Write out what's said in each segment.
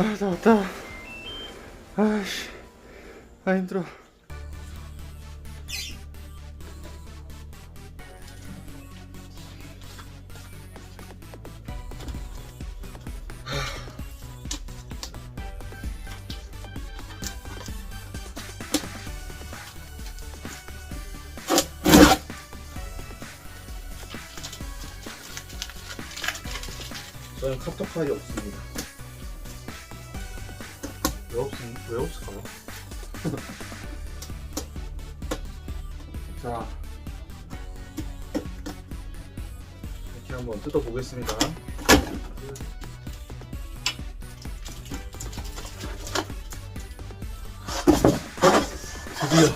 아, 다 왔다. 아씨, 아 힘들어. 저는 카톡팔이 없습니다. 왜 없, 왜 없을까요? 자, 이렇게 한번 뜯어보겠습니다. 드디어,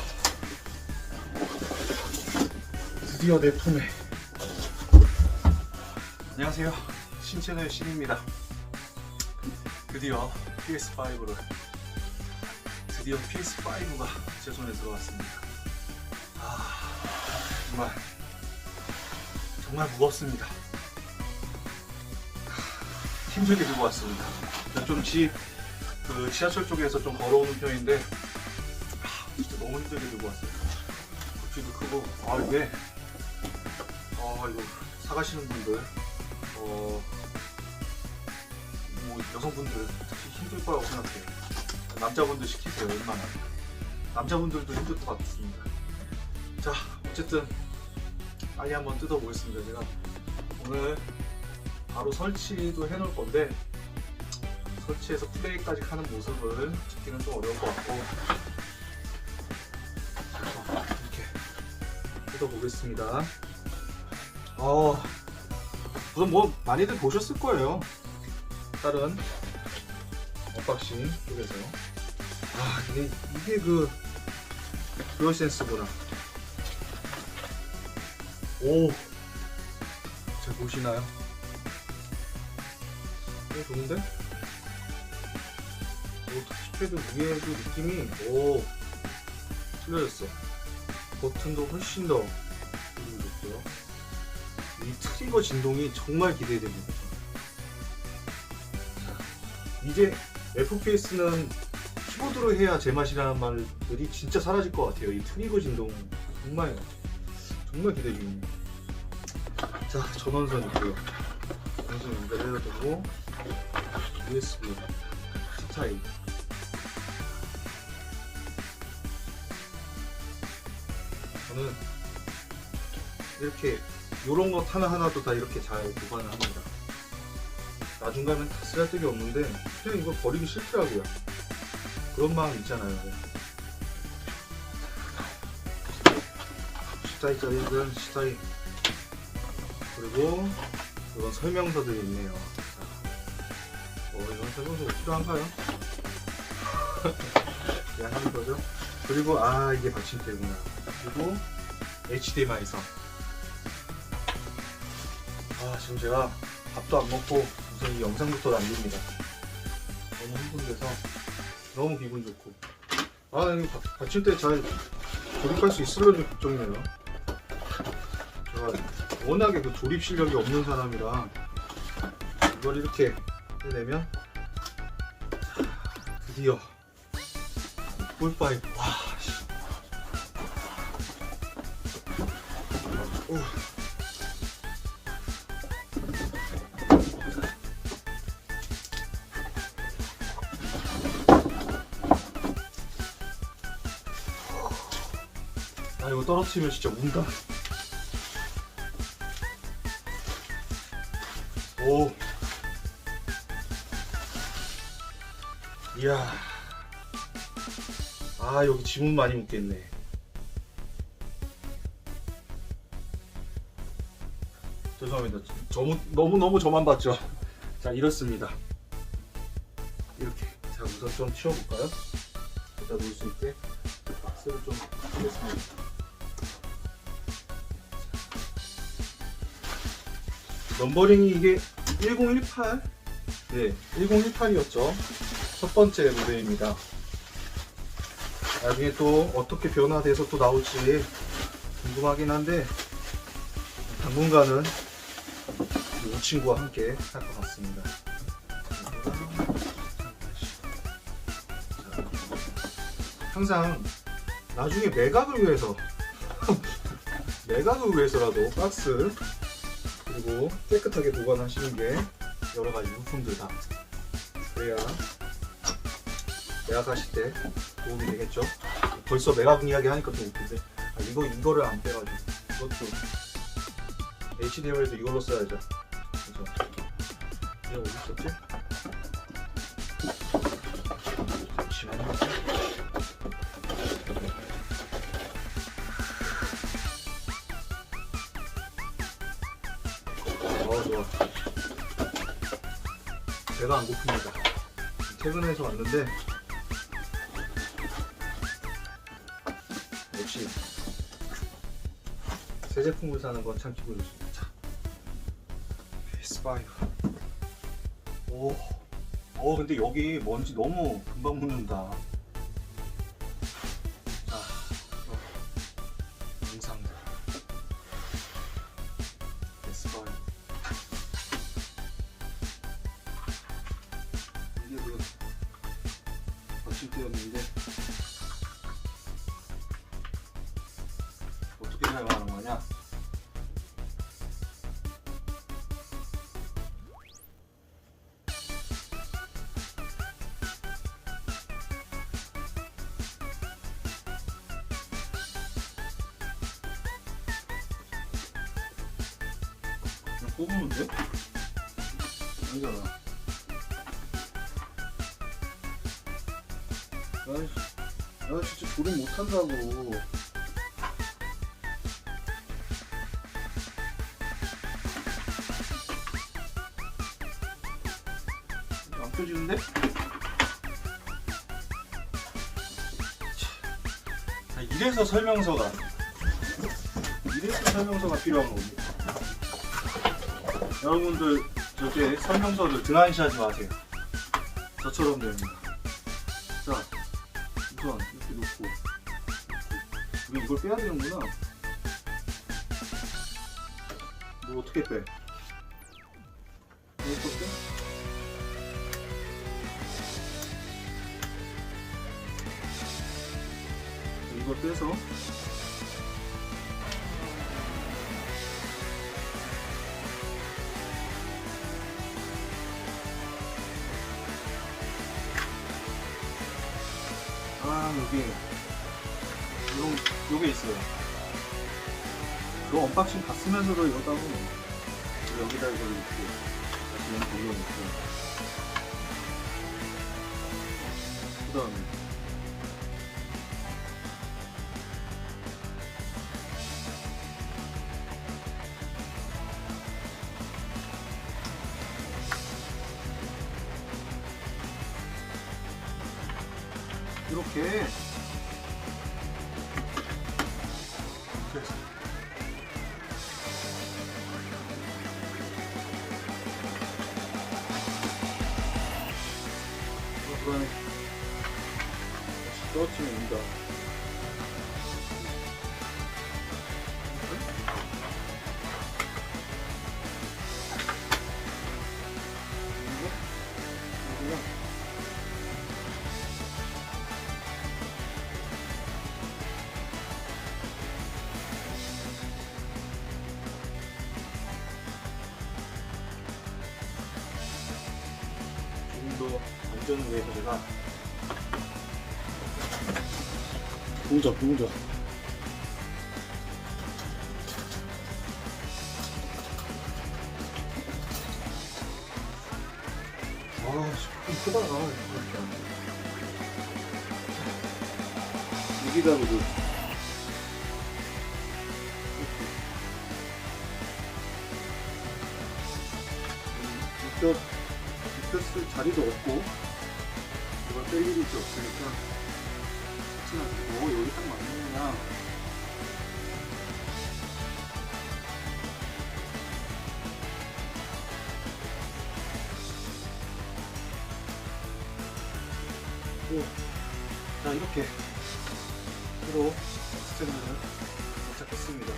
드디어 내 품에. 안녕하세요. 신채널 신입니다. 드디어 PS5를 드디어 PS5가 제 손에 들어왔습니다. 아 정말 정말 무겁습니다. 힘들게 들고 왔습니다. 좀집그 지하철 쪽에서 좀 걸어오는 편인데 아, 진짜 너무 힘들게 들고 왔어요. 부피도 크고 아 이게 어 이거 사가시는 분들 어, 뭐 여성분들 특히 힘들 거라고 생각해요. 남자분들 시키세요, 웬만하면. 남자분들도 힘들 것 같습니다. 자, 어쨌든 빨리 한번 뜯어보겠습니다. 제가 오늘 바로 설치도 해놓을 건데 설치해서 플레이까지 하는 모습을 찍기는 좀 어려울 것 같고 자, 이렇게 뜯어보겠습니다. 어, 우선 뭐 많이들 보셨을 거예요. 다른 언박싱 쪽에서 아 이게 이게 그 듀얼센스구나. 오, 잘 보시나요? 오 좋은데? 오 터치패드 위에도 느낌이 오 틀려졌어. 버튼도 훨씬 더 좋고요. 이 트리거 진동이 정말 기대됩니다. 자, 이제 FPS는 키보드로 해야 제맛이라는 말들이 진짜 사라질 것 같아요. 이 트리거 진동 정말 정말 기대 중입니다. 자 전원선 있고요. 전선 연결해야 되고 USB C 타입. 저는 이렇게 요런 것 하나하나도 다 이렇게 잘 보관을 합니다. 나중 가면 다 쓸데기 없는데 그냥 이거 버리기 싫더라고요. 그런 마음 있잖아요. 10타입짜리는 10타입 그리고 이런 설명서들이 있네요. 자, 어, 이런 설명서 필요한가요? 그냥 하는 거죠. 그리고 아 이게 받침대구나. 그리고 HDMI선. 아 지금 제가 밥도 안 먹고 우선 이 영상부터 남깁니다. 너무 흥분돼서 너무 기분 좋고 아 이거 바- 받침대 잘 조립할 수 있을런지 걱정이네요. 제가 워낙에 그 조립 실력이 없는 사람이라 이걸 이렇게 해내면 드디어 꿀파이프 와 씨. 오. 아 이거 떨어뜨리면 진짜 운다. 오. 이야. 아 여기 지문 많이 묻겠네. 죄송합니다. 너무 너무 너무 저만 봤죠. 자 이렇습니다. 이렇게. 자 우선 좀 치워볼까요? 여기다 놓을 수 있게 박스를 좀 하겠습니다. 넘버링이 이게 1018? 네, 1018이었죠. 첫 번째 무대입니다. 나중에 또 어떻게 변화돼서 또 나올지 궁금하긴 한데 당분간은 이 친구와 함께 할 것 같습니다. 항상 나중에 매각을 위해서 매각을 위해서라도 박스 그리고 깨끗하게 보관하시는 게 여러 가지 물품들 다 그래야 매각하실 때 도움이 되겠죠. 벌써 매각 이야기 하니까 좀 웃긴데 아, 이거 이거를 안 빼가지고 이것도 HDMI도 이걸로 써야죠. 그죠? 얘 어디 있었지? 배가 안 고픕니다. 퇴근해서 왔는데 역시 새 제품을 사는 건 참 기분이 좋습니다. 페이스바이오. 오, 어 근데 여기 먼지 너무 금방 묻는다. 90대였는데 어떻게 사용하는 거냐 꼽으면 돼? 아니잖아 나 진짜 조립 못한다고. 안 펴지는데? 자, 이래서 설명서가 이래서 설명서가 필요한 겁니다. 여러분들 저게 설명서를 등한시하지 마세요. 저처럼 됩니다. 자, 우선 이렇게 놓고 우리 이걸 빼야 되는구나. 뭐 어떻게 빼? 이거 빼? 이걸 빼서 아 여기 이런 요게 있어요. 그 언박싱 봤으면서도 이거 따고 여기다 이걸 넣고 다시 얘는 돌려놓고 그 다음에 이렇게. 어, 그러네. 떨어뜨리면 된다 안전을 위해서 제가 동작 동작 아씨 좀 크다 여기다 그 이쪽 입혔을 자리도 없고 이걸 뺄 일이 없으니까 혹시나 오 여기 딱 맞는구나. 오, 자 이렇게 으로 스탠드를 도착했습니다.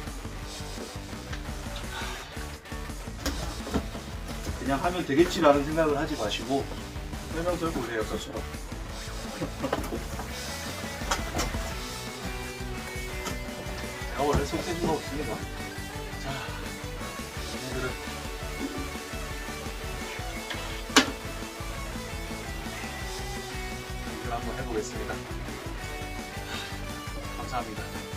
그냥 하면 되겠지라는 생각을 하지 마시고 설명서를 보세요 저처럼 자, 원래 소세지가 없습니다. 자, 오늘은 이걸 한번 해보겠습니다. 감사합니다.